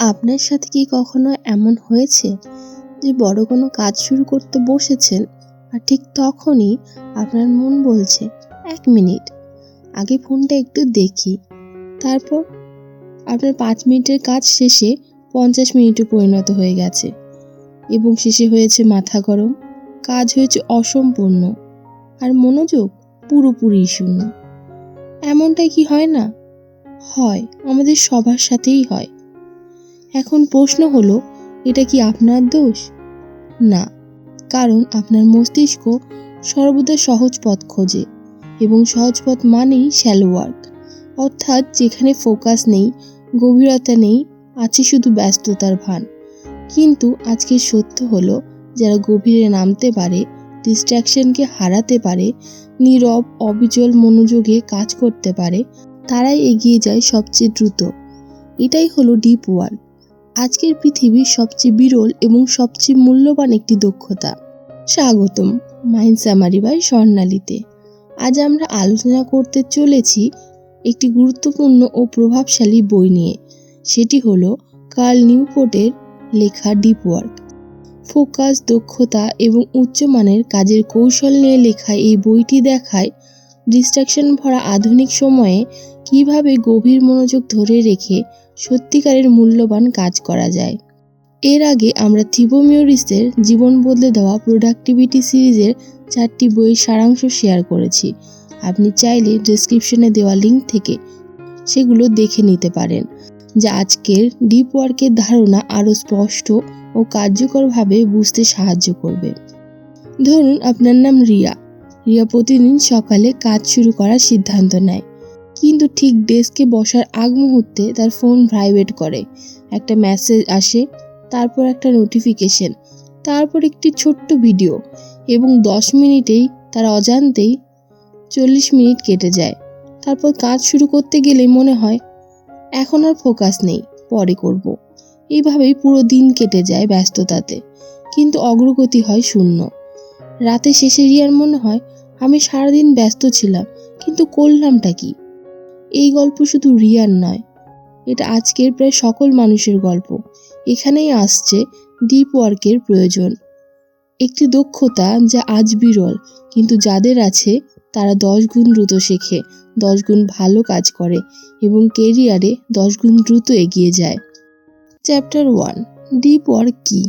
আপনার সাথে কি কখনো এমন হয়েছে? যে বড় কোনো কাজ শুরু করতে বসেছেন আর ঠিক তখনই আপনার মন বলছে, এক মিনিট, আগে ফোনটা একটু দেখি। তারপর আপনার পাঁচ মিনিটের কাজ শেষে পঞ্চাশ মিনিটে পরিণত হয়ে গেছে এবং শেষে হয়েছে মাথা গরম, কাজ হয়েছে অসম্পূর্ণ আর মনোযোগ পুরোপুরি শূন্য। এমনটাই কি হয় না? হয়, আমাদের সবার সাথেই হয়। এখন প্রশ্ন হলো, এটা কি আপনার দোষ? না, কারণ আপনার মস্তিষ্ক সর্বদা সহজ পথ খোঁজে এবং সহজ পথ মানেই শ্যালো ওয়ার্ক অর্থাৎ যেখানে ফোকাস নেই, গভীরতা নেই, আছে শুধু ব্যস্ততার ভান। কিন্তু আজকের সত্য হলো, যারা গভীরে নামতে পারে ডিস্ট্র্যাকশনকে হারাতে পারে, নীরব, অবিচল মনোযোগে কাজ করতে পারে, তারাই এগিয়ে যায় সবচেয়ে দ্রুত। এটাই হলো ডিপ ওয়ার্ক আজকের পৃথিবীর সবচেয়ে বিরল এবং সবচেয়ে মূল্যবান একটি দক্ষতা। স্বাগতম মাইন্ড সামারি বাই স্বর্ণালীতে। আজ আমরা আলোচনা করতে চলেছি একটি গুরুত্বপূর্ণ ও প্রভাবশালী বই নিয়ে। সেটি হলো কার্ল নিউপোর্টের লেখা ডিপ ওয়ার্ক। ফোকাস, দক্ষতা এবং উচ্চমানের কাজের কৌশল নিয়ে লেখা এই বইটি দেখায় ডিস্ট্রাকশন ভরা আধুনিক সময়ে কীভাবে গভীর মনোযোগ ধরে রেখে সত্যিকারের মূল্যবান কাজ করা যায়। এর আগে আমরা থিবোমিওরিসের জীবন বদলে দেওয়া প্রোডাক্টিভিটি সিরিজের চারটি বইয়ের সারাংশ শেয়ার করেছি। আপনি চাইলে ডেসক্রিপশনে দেওয়া লিঙ্ক থেকে সেগুলো দেখে নিতে পারেন, যা আজকের ডিপ ওয়ার্কের ধারণা আরও স্পষ্ট ও কার্যকরভাবে বুঝতে সাহায্য করবে। ধরুন, আপনার নাম রিয়া। রিয়া প্রতিদিন সকালে কাজ শুরু করার সিদ্ধান্ত নেয়। কিন্তু ঠিক ডেস্কে বসার আগ মুহূর্তে তার ফোন ভাইব্রেট করে। একটা মেসেজ আসে, তারপর একটা নোটিফিকেশন, তারপর একটি ছোট্ট ভিডিও এবং দশ মিনিটেই তার অজান্তেই চল্লিশ মিনিট কেটে যায়। তারপর কাজ শুরু করতে গেলে মনে হয়, এখন আর ফোকাস নেই, পরে করব। এইভাবেই পুরো দিন কেটে যায় ব্যস্ততাতে, কিন্তু অগ্রগতি হয় শূন্য। রাতে শেষে রিয়ার মনে হয়, আমি সারাদিন ব্যস্ত ছিলাম, কিন্তু করলামটা কি? এই গল্প শুধু রিয়ার নয়, এটা আজকের প্রায় সকল মানুষের গল্প। এখানেই আসছে ডিপ ওয়ার্কের প্রয়োজন। একটি দক্ষতা যা আজ বিরল, কিন্তু যাদের আছে তারা দশ গুণ দ্রুত শেখে, দশ গুণ ভালো কাজ করে এবং কেরিয়ারে দশ গুণ দ্রুত এগিয়ে যায়। চ্যাপ্টার ওয়ান ডিপ ওয়ার্ক কী?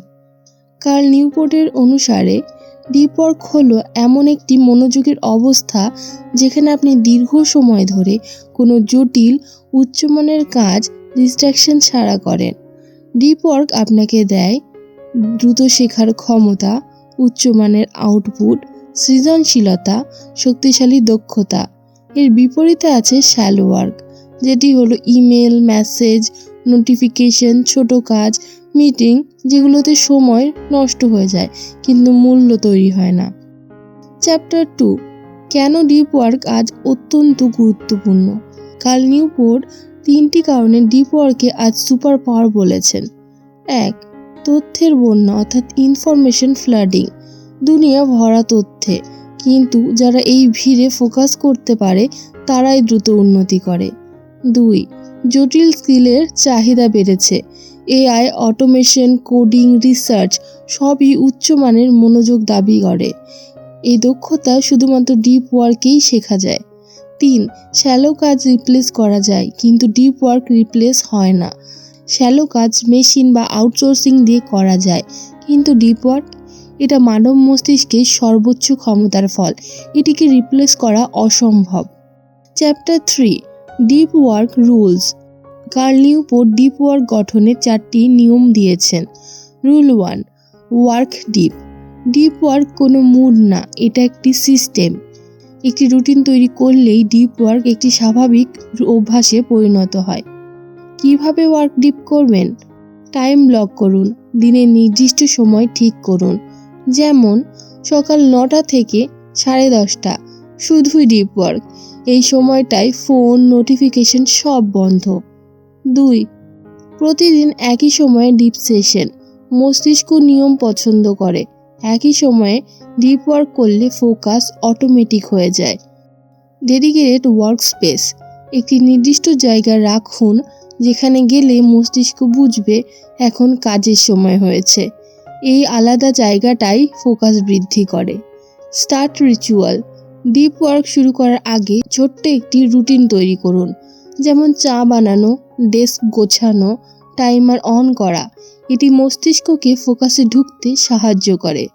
কার্ল নিউপোর্টের অনুসারে ডিপ ওয়ার্ক হলো এমন একটি মনোযোগের অবস্থা যেখানে আপনি দীর্ঘ সময় ধরে কোনো জটিল, উচ্চমানের কাজ ডিস্ট্রাকশন ছাড়া করেন। ডিপ ওয়ার্ক আপনাকে দেয় দ্রুত শেখার ক্ষমতা, উচ্চমানের আউটপুট সৃজনশীলতা, শক্তিশালী দক্ষতা। এর বিপরীতে আছে শ্যালো ওয়ার্ক যেটি হলো ইমেল মেসেজ নোটিফিকেশন ছোট কাজ মিটিং যেগুলোতে সময় নষ্ট হয়ে যায়, কিন্তু মূল্য তৈরি হয় না। চ্যাপ্টার টু কেন ডিপ ওয়ার্ক আজ অত্যন্ত গুরুত্বপূর্ণ? কাল নিউপোর্ট তিনটি কারণে ডিপ ওয়ার্কে আজ সুপার পাওয়ার বলেছেন। এক, তথ্যের বন্যা, অর্থাৎ ইনফরমেশন ফ্লাডিং দুনিয়া ভরা তথ্যে, কিন্তু যারা এই ভিড়ে ফোকাস করতে পারে, তারাই দ্রুত উন্নতি করে। দুই, জটিল স্কিলের চাহিদা বেড়েছে। এআই, অটোমেশন, কোডিং, রিসার্চ সবই উচ্চমানের মনোযোগ দাবি করে। এই দক্ষতা শুধুমাত্র ডিপ ওয়ার্কেই শেখা যায়। তিন, শ্যালো কাজ রিপ্লেস করা যায়, কিন্তু ডিপ ওয়ার্ক রিপ্লেস হয় না। শ্যালো কাজ মেশিন বা আউটসোর্সিং দিয়ে করা যায়, কিন্তু ডিপ ওয়ার্ক, এটা মানব মস্তিষ্কের সর্বোচ্চ ক্ষমতার ফল। এটিকে রিপ্লেস করা অসম্ভব। Chapter three, deep work rules. Carl Newport deep work গঠনে চারটি নিয়ম দিয়েছেন। Rule one, work deep. Deep work কোনো মুড না, এটা একটি সিস্টেম। একটি রুটিন তৈরি করলেই ডিপ ওয়ার্ক একটি স্বাভাবিক অভ্যাসে পরিণত হয়। কীভাবে ওয়ার্ক ডিপ করবেন? টাইম ব্লক করুন, দিনের নির্দিষ্ট সময় ঠিক করুন। যেমন, সকাল নটা থেকে সাড়ে দশটা, শুধুই ডিপ ওয়ার্ক। এই সময়টায় ফোন, নোটিফিকেশন সব বন্ধ। দুই, প্রতিদিন একই সময়ে ডিপ সেশন মস্তিষ্ক নিয়ম পছন্দ করে। একই সময়ে ডিপ ওয়ার্ক করলে ফোকাস অটোমেটিক হয়ে যায়। ডেডিকেটেড ওয়ার্ক স্পেস একটি নির্দিষ্ট জায়গা রাখুন যেখানে গেলে মস্তিষ্ক বুঝবে এখন কাজের সময় হয়েছে। এই আলাদা জায়গাটাই ফোকাস বৃদ্ধি করে। স্টার্ট রিচুয়াল ডিপ ওয়ার্ক শুরু করার আগে ছোট্ট একটি রুটিন তৈরি করুন, যেমন চা বানানো ডেস্ক গোছানো টাইমার অন করা। এটি মস্তিষ্ককে ফোকাসে ঢুকতে সাহায্য করে।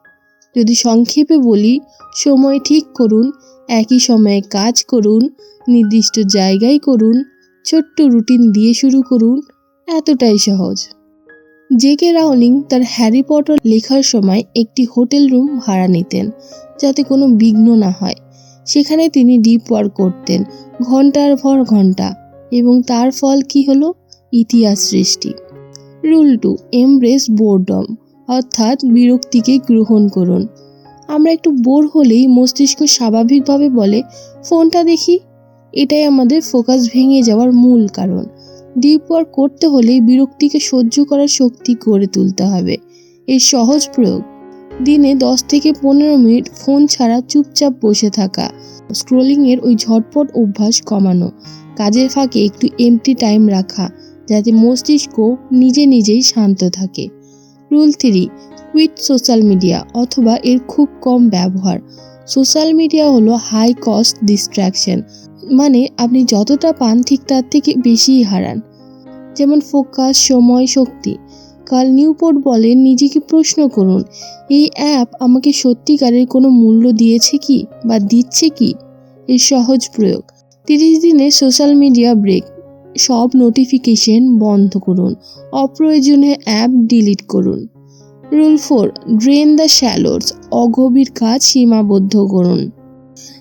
যদি সংক্ষেপে বলি, সময় ঠিক করুন, একই সময়ে কাজ করুন, নির্দিষ্ট জায়গায় করুন, ছোট্ট রুটিন দিয়ে শুরু করুন, এতটাই সহজ। জেকে রাউলিং তার হ্যারি পটার লেখার সময় একটি হোটেল রুম ভাড়া নিতেন, যাতে কোনো বিঘ্ন না হয়। সেখানে তিনি ডিপ ওয়ার্ক করতেন, ঘণ্টার পর ঘণ্টা। এবং তার ফল কি হলো? ইতিহাস সৃষ্টি। রুল টু এমব্রেস বোরডম অর্থাৎ বিরক্তিকে গ্রহণ করুন। আমরা একটু বোর হলেই মস্তিষ্ক স্বাভাবিকভাবে বলে, ফোনটা দেখি। এটাই আমাদের ফোকাস ভেঙে যাওয়ার মূল কারণ। ডিপ ওয়ার্ক করতে হলে বিরক্তিকে সহ্য করার শক্তি গড়ে তুলতে হবে। এর সহজ প্রয়োগ, দিনে দশ থেকে পনেরো মিনিট ফোন ছাড়া চুপচাপ বসে থাকা। স্ক্রোলিংয়ের ওই ঝটপট অভ্যাস কমানো। কাজের ফাঁকে একটু এমটি টাইম রাখা, যাতে মস্তিষ্ক নিজে নিজেই শান্ত থাকে। Rule three quit social media অথবা এর খুব কম ব্যবহার। সোশ্যাল মিডিয়া হলো হাই কস্ট ডিস্ট্র্যাকশন মানে আপনি যতটা পান ঠিক তার থেকে বেশিই হারান। যেমন ফোকাস সময়, শক্তি। কাল নিউপোর্ট বলেন, নিজেকে প্রশ্ন করুন, এই অ্যাপ আমাকে সত্যিকারের কোনো মূল্য দিয়েছে কি বা দিচ্ছে কি? এর সহজ প্রয়োগ। তিরিশ দিনে সোশ্যাল মিডিয়া ব্রেক। সব নোটিফিকেশন বন্ধ করুন। অপ্রয়োজনীয় অ্যাপ ডিলিট করুন। Rule four, drain the shallows, অগভীর কাজ সীমাবদ্ধ করুন।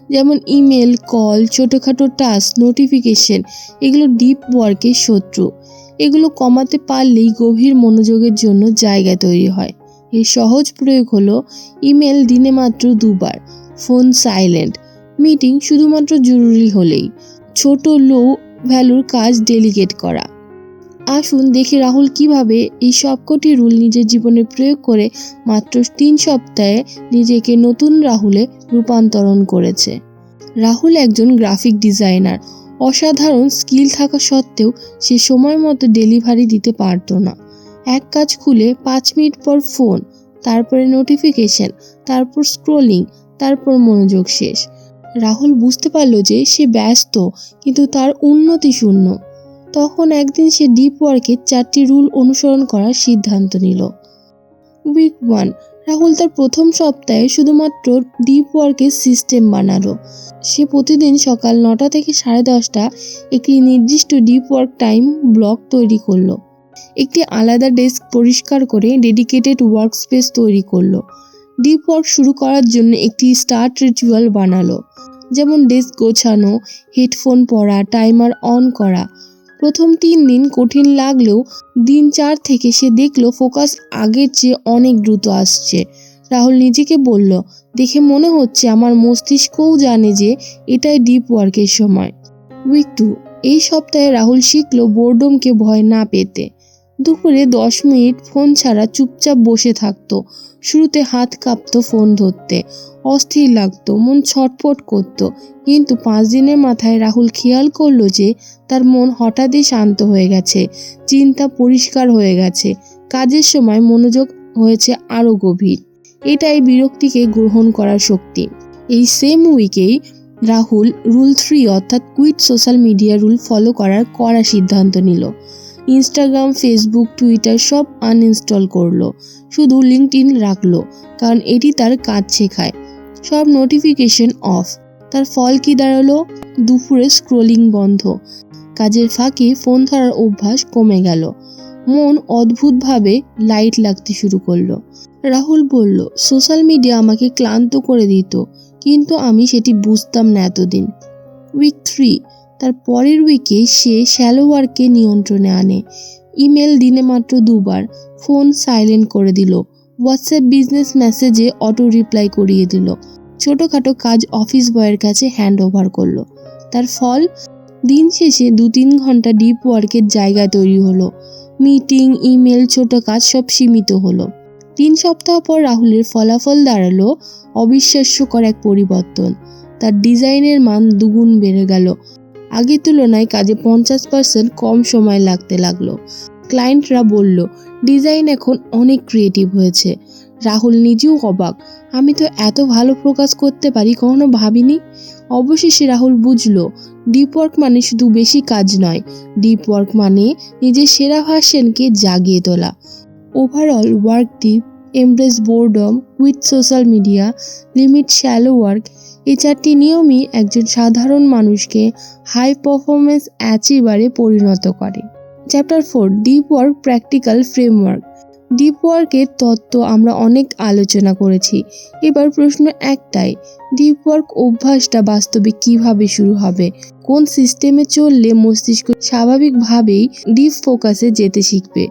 যেমন ইমেল, কল, ছোটোখাটো টাস্ক, নোটিফিকেশন, এগুলো ডিপ ওয়ার্কের শত্রু। এগুলো কমাতে পারলেই গভীর মনোযোগের জন্য জায়গা তৈরি হয়। এর সহজ প্রয়োগ হলো, ইমেল দিনে মাত্র দুবার, ফোন সাইলেন্ট। মিটিং শুধুমাত্র জরুরি হলেই ছোট লো ভ্যালুর কাজ ডেলিগেট করা। আসুন দেখি রাহুল কীভাবে এই সবকটি রুল নিজের জীবনে প্রয়োগ করে মাত্র তিন সপ্তাহে নিজেকে নতুন রাহুলে রূপান্তরণ করেছে। রাহুল একজন গ্রাফিক ডিজাইনার অসাধারণ স্কিল থাকা সত্ত্বেও সে সময় মতো ডেলিভারি দিতে পারতো না। এক কাজ খুলে পাঁচ মিনিট পর ফোন তারপরে নোটিফিকেশন তারপর স্ক্রোলিং তারপর মনোযোগ শেষ। রাহুল বুঝতে পারল যে সে ব্যস্ত, কিন্তু তার উন্নতি শূন্য। তখন একদিন সে ডিপ ওয়ার্কের চারটি রুল অনুসরণ করার সিদ্ধান্ত নিল। উইক ওয়ান রাহুল তার প্রথম সপ্তাহে শুধুমাত্র ডিপ ওয়ার্কের সিস্টেম বানালো। সে প্রতিদিন সকাল নটা থেকে সাড়ে দশটা একটি নির্দিষ্ট ডিপ ওয়ার্ক টাইম ব্লক তৈরি করল। একটি আলাদা ডেস্ক পরিষ্কার করে ডেডিকেটেড ওয়ার্ক স্পেস তৈরি করল। ডিপ ওয়ার্ক শুরু করার জন্য একটি স্টার্ট রিচুয়াল বানালো। যেমন ডেস্ক গোছানো হেডফোন পরা টাইমার অন করা। প্রথম তিন দিন কঠিন লাগলেও দিন চার থেকে সে দেখল ফোকাস আগের চেয়ে অনেক দ্রুত আসছে। রাহুল নিজেকে বলল, দেখে মনে হচ্ছে আমার মস্তিষ্কও জানে যে এটাই ডিপ ওয়ার্কের সময়। উইক টু এই সপ্তাহে রাহুল শিখল বোর্ডমকে ভয় না পেতে। দুপুরে দশ মিনিট ফোন ছাড়া চুপচাপ বসে থাকতো। শুরুতে হাত কাঁপতো ফোন ধরতে। অস্থির লাগতো, মন ছটফট করতো। কিন্তু পাঁচ দিনের মাথায় রাহুল খেয়াল করল যে, তার মন হঠাৎই শান্ত হয়ে গেছে। চিন্তা পরিষ্কার হয়ে গেছে। কাজের সময় মনোযোগ হয়েছে আরও গভীর। এটাই বিরক্তিকে গ্রহণ করার শক্তি। এই সেম উইকেই রাহুল রুল থ্রি অর্থাৎ quit social media rule follow করার কড়া সিদ্ধান্ত নিল। ইনস্টাগ্রাম ফেসবুক টুইটার সব আনইনস্টল করল। শুধু লিঙ্কড ইন রাখল, কারণ এটি তার কাজ শেখায়। সব নোটিফিকেশন অফ তার ফল কি দাঁড়াল? দুপুরে স্ক্রোলিং বন্ধ। কাজের ফাঁকে ফোন ধরার অভ্যাস কমে গেল। মন অদ্ভুতভাবে লাইট লাগতে শুরু করল। রাহুল বলল সোশ্যাল মিডিয়া আমাকে ক্লান্ত করে দিত, কিন্তু আমি সেটি বুঝতাম না এতদিন। উইক থ্রি তার পরের উইকে সে শ্যালো ওয়ার্কে নিয়ন্ত্রণে আনে। ইমেল দিনে মাত্র দুবার ফোন সাইলেন্ট করে দিল। হোয়াটসঅ্যাপ বিজনেস মেসেজে অটো রিপ্লাই করিয়ে দিল। ছোটোখাটো কাজ অফিস বয়ের কাছে হ্যান্ড ওভার করল। তার ফল? দিন শেষে দু তিন ঘণ্টা ডিপ ওয়ার্কের জায়গা তৈরি হলো। মিটিং ইমেল ছোট কাজ সব সীমিত হলো। তিন সপ্তাহ পর রাহুলের ফলাফল দাঁড়াল অবিশ্বাস্যকর এক পরিবর্তন। তার ডিজাইনের মান দুগুণ বেড়ে গেল। আগের তুলনায় কাজে পঞ্চাশ পার্সেন্ট কম সময় লাগতে লাগল। ক্লায়েন্টরা বলল, ডিজাইন এখন অনেক ক্রিয়েটিভ হয়েছে। রাহুল নিজেও অবাক, আমি তো এত ভালো প্রকাশ করতে পারি, কখনো ভাবিনি? অবশেষে রাহুল বুঝলো ডিপ ওয়ার্ক মানে শুধু বেশি কাজ নয়। ডিপ ওয়ার্ক মানে নিজের সেরা ভার্সনকে জাগিয়ে তোলা। Overall work deep embrace boredom with social media limit shallow work এই চারটি নিয়মই একজন সাধারণ মানুষকে হাই পারফরমেন্স অ্যাচিভারে পরিণত করে। Chapter four deep work practical framework deep ওয়ার্কের তত্ত্ব আমরা অনেক আলোচনা করেছি। এবার প্রশ্ন একটাই ডিপ ওয়ার্ক অভ্যাসটা বাস্তবে কীভাবে শুরু হবে? কোন সিস্টেমে চললে মস্তিষ্ক স্বাভাবিকভাবেই ডিপ ফোকাসে যেতে শিখবে?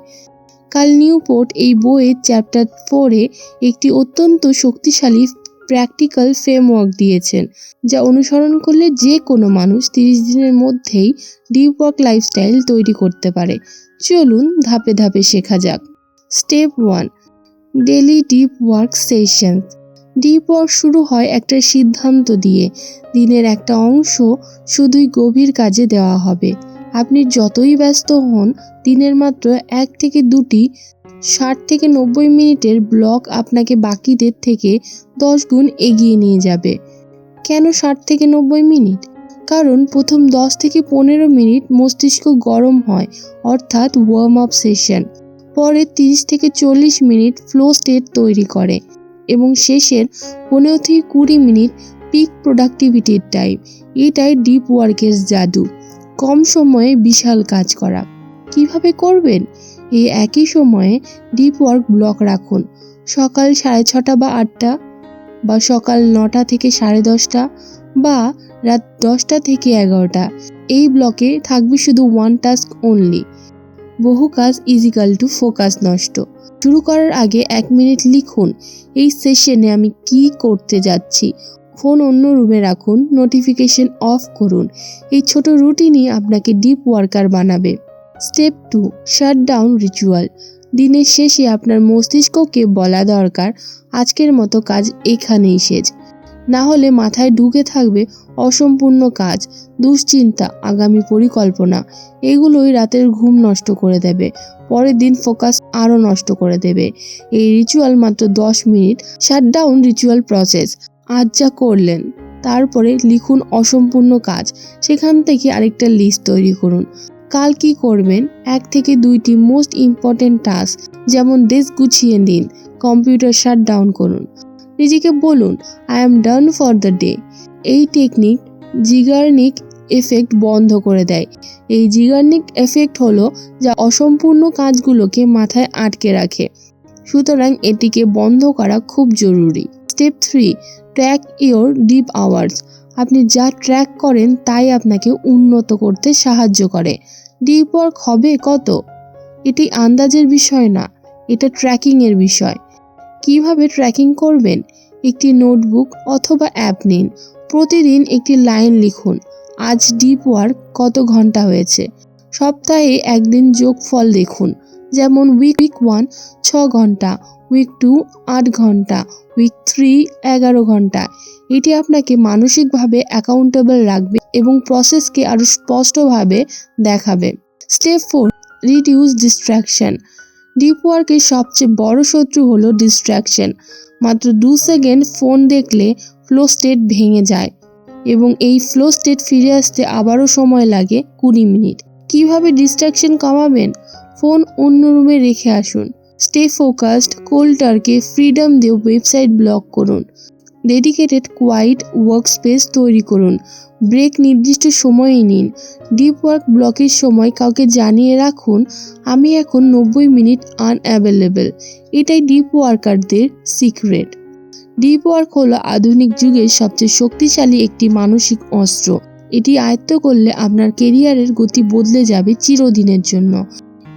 কাল নিউপোর্ট এই বইয়ের চ্যাপ্টার ফোরে একটি অত্যন্ত শক্তিশালী প্র্যাকটিক্যাল ফ্রেমওয়ার্ক দিয়েছেন, যা অনুসরণ করলে যে কোনো মানুষ তিরিশ দিনের মধ্যেই ডিপ ওয়ার্ক লাইফস্টাইল তৈরি করতে পারে। চলুন ধাপে ধাপে শেখা যাক। Step one daily deep work session deep work শুরু হয় একটা সিদ্ধান্ত দিয়ে। দিনের একটা অংশ শুধুই গভীর কাজে দেওয়া হবে। আপনি যতই ব্যস্ত হন, দিনের মাত্র এক থেকে দুটি ষাট থেকে নব্বই মিনিটের ব্লক আপনাকে বাকিদের থেকে দশ গুণ এগিয়ে নিয়ে যাবে। কেন ষাট থেকে নব্বই মিনিট? কারণ প্রথম দশ থেকে পনেরো মিনিট মস্তিষ্ক গরম হয়, অর্থাৎ ওয়ার্ম আপ সেশন পরে তিরিশ থেকে চল্লিশ মিনিট ফ্লো স্টেট তৈরি করে এবং শেষের পনেরো থেকে কুড়ি মিনিট পিক প্রোডাক্টিভিটির টাইম এটাই ডিপ ওয়ার্কের জাদু। কম সময়ে বিশাল কাজ করা। কীভাবে করবেন? এই একই সময়ে ডিপ ওয়ার্ক ব্লক রাখুন। সকাল সাড়ে ছটা বা আটটা বা সকাল নটা থেকে সাড়ে দশটা বা রাত দশটা থেকে এগারোটা। এই ব্লকে থাকবে শুধু ওয়ান টাস্ক অনলি বহু কাজ ইজিক্যাল টু ফোকাস নষ্ট। শুরু করার আগে এক মিনিট লিখুন, এই সেশনে আমি কি করতে যাচ্ছি? ফোন অন্য রুমে রাখুন নোটিফিকেশন অফ করুন। এই ছোট রুটিনই আপনাকে ডিপ ওয়ার্কার বানাবে। Step two shut down ritual দিনের শেষে আপনার মস্তিষ্ককে বলা দরকার, আজকের মতো কাজ এখানেই শেষ। না হলে মাথায় ঢুকে থাকবে অসম্পূর্ণ কাজ, দুশ্চিন্তা, আগামী পরিকল্পনা। এগুলোই রাতের ঘুম নষ্ট করে দেবে, পরের দিন ফোকাস আরও নষ্ট করে দেবে। এই রিচুয়াল মাত্র দশ মিনিট শাটডাউন রিচুয়াল প্রসেস আজ যা করলেন, তারপরে লিখুন অসম্পূর্ণ কাজ। সেখান থেকে আরেকটা লিস্ট তৈরি করুন। কাল কি করবেন? এক থেকে দুইটি মোস্ট ইম্পর্টেন্ট টাস্ক যেমন দেশ গুছিয়ে নিন কম্পিউটার শাট ডাউন করুন। নিজেকে বলুন I am done for the day এই টেকনিক জিগার্নিক এফেক্ট বন্ধ করে দেয়। এই জিগার্নিক এফেক্ট হলো যা অসম্পূর্ণ কাজগুলোকে মাথায় আটকে রাখে। সুতরাং এটিকে বন্ধ করা খুব জরুরি। Step three track your deep hours আপনি যা ট্র্যাক করেন তাই আপনাকে উন্নত করতে সাহায্য করে। ডিপ ওয়ার্ক হবে কত? এটি আন্দাজের বিষয় না, এটা ট্র্যাকিংয়ের বিষয়। কীভাবে ট্র্যাকিং করবেন? একটি নোটবুক অথবা অ্যাপ নিন। প্রতিদিন একটি লাইন লিখুন, আজ ডিপ ওয়ার্ক কত ঘণ্টা হয়েছে? সপ্তাহে একদিন যোগফল দেখুন, যেমন উইক উইক ওয়ান ছ ঘণ্টা উইক টু আট ঘণ্টা উইক থ্রি এগারো ঘণ্টা। এটি আপনাকে মানসিকভাবে অ্যাকাউন্টেবল রাখবে এবং প্রসেসকে আরও স্পষ্টভাবে দেখাবে। Step four reduce distraction deep ওয়ার্কের সবচেয়ে বড় শত্রু হলো ডিস্ট্র্যাকশন মাত্র দু সেকেন্ড ফোন দেখলে ফ্লো স্টেট ভেঙে যায় এবং এই ফ্লো স্টেট ফিরে আসতে আবারও সময় লাগে কুড়ি মিনিট। কীভাবে ডিস্ট্র্যাকশন কমাবেন? ফোন অন্য রুমে রেখে আসুন। স্টে ফোকাসড কোল্টারকে ফ্রিডম দিয়ে ওয়েবসাইট ব্লক করুন। ডেডিকেটেড কোয়াইট ওয়ার্ক স্পেস তৈরি করুন। ব্রেক নির্দিষ্ট সময়ে নিন। ডিপ ওয়ার্ক ব্লকের সময় কাউকে জানিয়ে রাখুন, আমি এখন নব্বই মিনিট আনঅ্যাভেলেবেল। এটাই ডিপ ওয়ার্কারদের সিক্রেট। ডিপ ওয়ার্ক হলো আধুনিক যুগের সবচেয়ে শক্তিশালী একটি মানসিক অস্ত্র। এটি আয়ত্ত করলে আপনার কেরিয়ারের গতি বদলে যাবে চিরদিনের জন্য।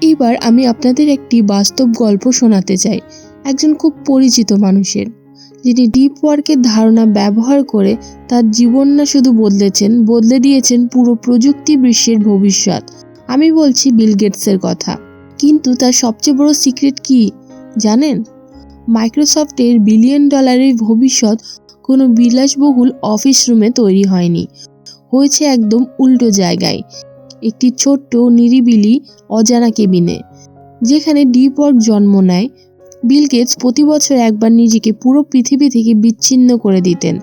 এবার আমি আপনাদের একটি বাস্তব গল্প শোনাতে চাই। একজন খুব পরিচিত মানুষের। যিনি ডিপ ওয়ার্কের ধারণা ব্যবহার করে তার জীবন না শুধু বদলেছেন, বদলে দিয়েছেন পুরো প্রযুক্তি বিশ্বের ভবিষ্যৎ। আমি বলছি বিল গেটসের কথা। কিন্তু তার সবচেয়ে বড় সিক্রেট কি, জানেন? মাইক্রোসফটের বিলিয়ন ডলারের ভবিষ্যৎ কোনো বিলাসবহুল অফিস রুমে তৈরি হয়নি। হয়েছে একদম উল্টো জায়গায়, একটি ছোট্ট নিরিবিলি, অজানা কেবিনে যেখানে ডিপ ওয়ার্ক জন্ম নেয় বিল গেটস প্রতি বছর একবার নিজেকে পুরো পৃথিবী থেকে বিচ্ছিন্ন করে দিতেন।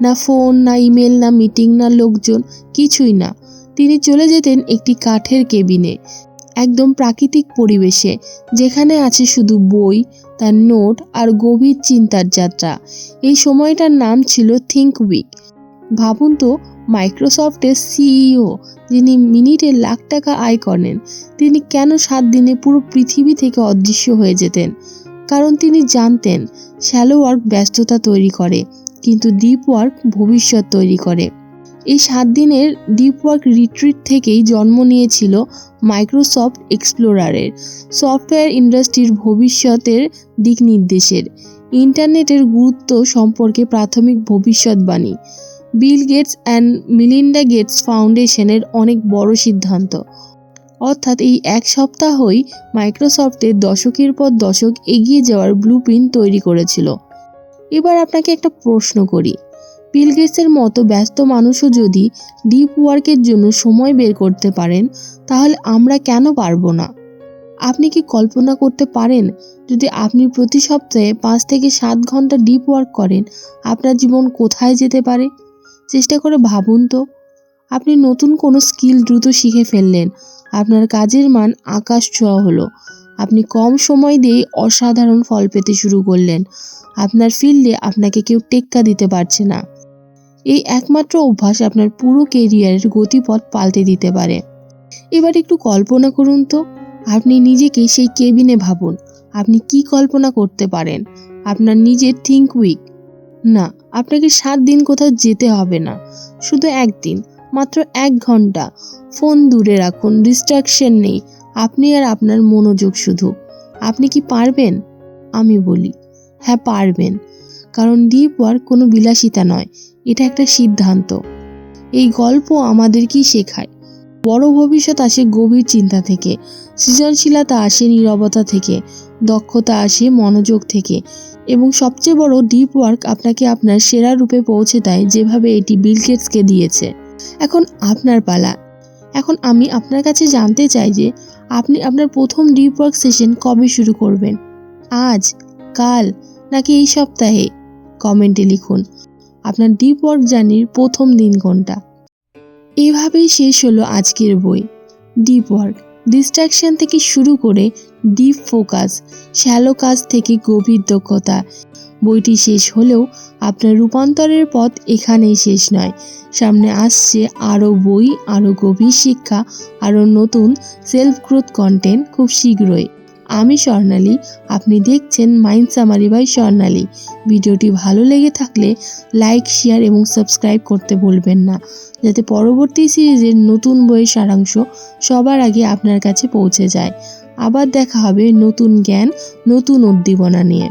না ফোন, না ইমেল, না মিটিং, না লোকজন, কিছুই না। তিনি চলে যেতেন একটি কাঠের কেবিনে, একদম প্রাকৃতিক পরিবেশে, যেখানে আছে শুধু বই, তার নোট আর গভীর চিন্তার যাত্রা। এই সময়টার নাম ছিল থিঙ্ক উইক। ভাবুন তো, মাইক্রোসফটের সিইও, যিনি মিনিটে লাখ টাকা আয় করেন, তিনি কেন সাত দিনে পুরো পৃথিবী থেকে অদৃশ্য হয়ে যেতেন? কারণ তিনি জানতেন শ্যালো ওয়ার্ক ব্যস্ততা তৈরি করে, কিন্তু ডিপ ওয়ার্ক ভবিষ্যৎ তৈরি করে। এই সাত দিনের ডিপ ওয়ার্ক রিট্রিট থেকেই জন্ম নিয়েছিল মাইক্রোসফট এক্সপ্লোরারের, সফটওয়্যার ইন্ডাস্ট্রির ভবিষ্যতের দিক নির্দেশের। ইন্টারনেটের গুরুত্ব সম্পর্কে প্রাথমিক ভবিষ্যৎবাণী। Bill Gates and Melinda Gates ফাউন্ডেশনের অনেক বড় সিদ্ধান্ত। অর্থাৎ এই এক সপ্তাহই মাইক্রোসফটের দশকের পর দশক এগিয়ে যাওয়ার ব্লু তৈরি করেছিল। এবার আপনাকে একটা প্রশ্ন করি। বিল গেটসের মতো ব্যস্ত মানুষও যদি ডিপ ওয়ার্কের জন্য সময় বের করতে পারেন, তাহলে আমরা কেন পারব না? আপনি কি কল্পনা করতে পারেন, যদি আপনি প্রতি সপ্তাহে পাঁচ থেকে সাত ঘণ্টা ডিপ ওয়ার্ক করেন, আপনার জীবন কোথায় যেতে পারে? চেষ্টা করে ভাবুন তো। আপনি নতুন কোনো স্কিল দ্রুত শিখে ফেললেন আপনার কাজের মান আকাশ ছোঁয়া হলো। আপনি কম সময় দিয়েই অসাধারণ ফল পেতে শুরু করলেন। আপনার ফিল্ডে আপনাকে কেউ টেক্কা দিতে পারছে না। এই একমাত্র অভ্যাস আপনার পুরো কেরিয়ারের গতিপথ পাল্টে দিতে পারে। এবার একটু কল্পনা করুন তো। আপনি নিজেকে সেই কেবিনে ভাবুন। আপনি কি কল্পনা করতে পারেন? আপনার নিজের থিঙ্ক উইক। না, আপনাকে সাত দিন কোথাও যেতে হবে না। শুধু একদিন, মাত্র এক ঘণ্টা। ফোন দূরে রাখুন ডিস্ট্রাকশন নেই। আপনি আর আপনার মনোযোগ শুধু। আপনি কি পারবেন? আমি বলি হ্যাঁ পারবেন। কারণ ডিপ ওয়ার্ক কোনো বিলাসিতা নয়, এটা একটা সিদ্ধান্ত। এই গল্প আমাদের কি শেখায়। বড় ভবিষ্যৎ আসে গভীর চিন্তা থেকে, সৃজনশীলতা আসে নীরবতা থেকে, দক্ষতা আসে মনোযোগ থেকে, এবং সবচেয়ে বড় ডিপ ওয়ার্ক আপনাকে আপনার সেরা রূপে পৌঁছে দেয় যেভাবে এটি বিল গেটসকে দিয়েছে। এখন আপনার পালা। এখন আমি আপনার কাছে জানতে চাই যে আপনি আপনার প্রথম ডিপ ওয়ার্ক সেশন কবে শুরু করবেন? আজ? কাল? নাকি এই সপ্তাহে? কমেন্টে লিখুন। আপনার ডিপ ওয়ার্ক জার্নির প্রথম দিন কোনটা? এভাবেই শেষ হলো আজকের বই। ডিপ ওয়ার্ক ডিস্ট্রাকশন থেকে শুরু করে ডিপ ফোকাস শ্যালো কাজ থেকে গভীর দক্ষতা। বইটি শেষ হলেও আপনার রূপান্তরের পথ এখানেই শেষ নয়। সামনে আসছে আরও বই, আরও গভীর শিক্ষা, আরও নতুন সেলফ গ্রোথ কন্টেন্ট খুব শীঘ্রই। আমি স্বর্ণালী, আপনি দেখছেন মাইন্ড সামারি বাই স্বর্ণালী। ভিডিওটি ভালো লেগে থাকলে লাইক শেয়ার এবং সাবস্ক্রাইব করতে ভুলবেন না, যাতে পরবর্তী সিরিজের নতুন বইয়ের সারাংশ সবার আগে আপনার কাছে পৌঁছে যায়। আবার দেখা হবে নতুন জ্ঞান, নতুন উদ্দীপনা নিয়ে।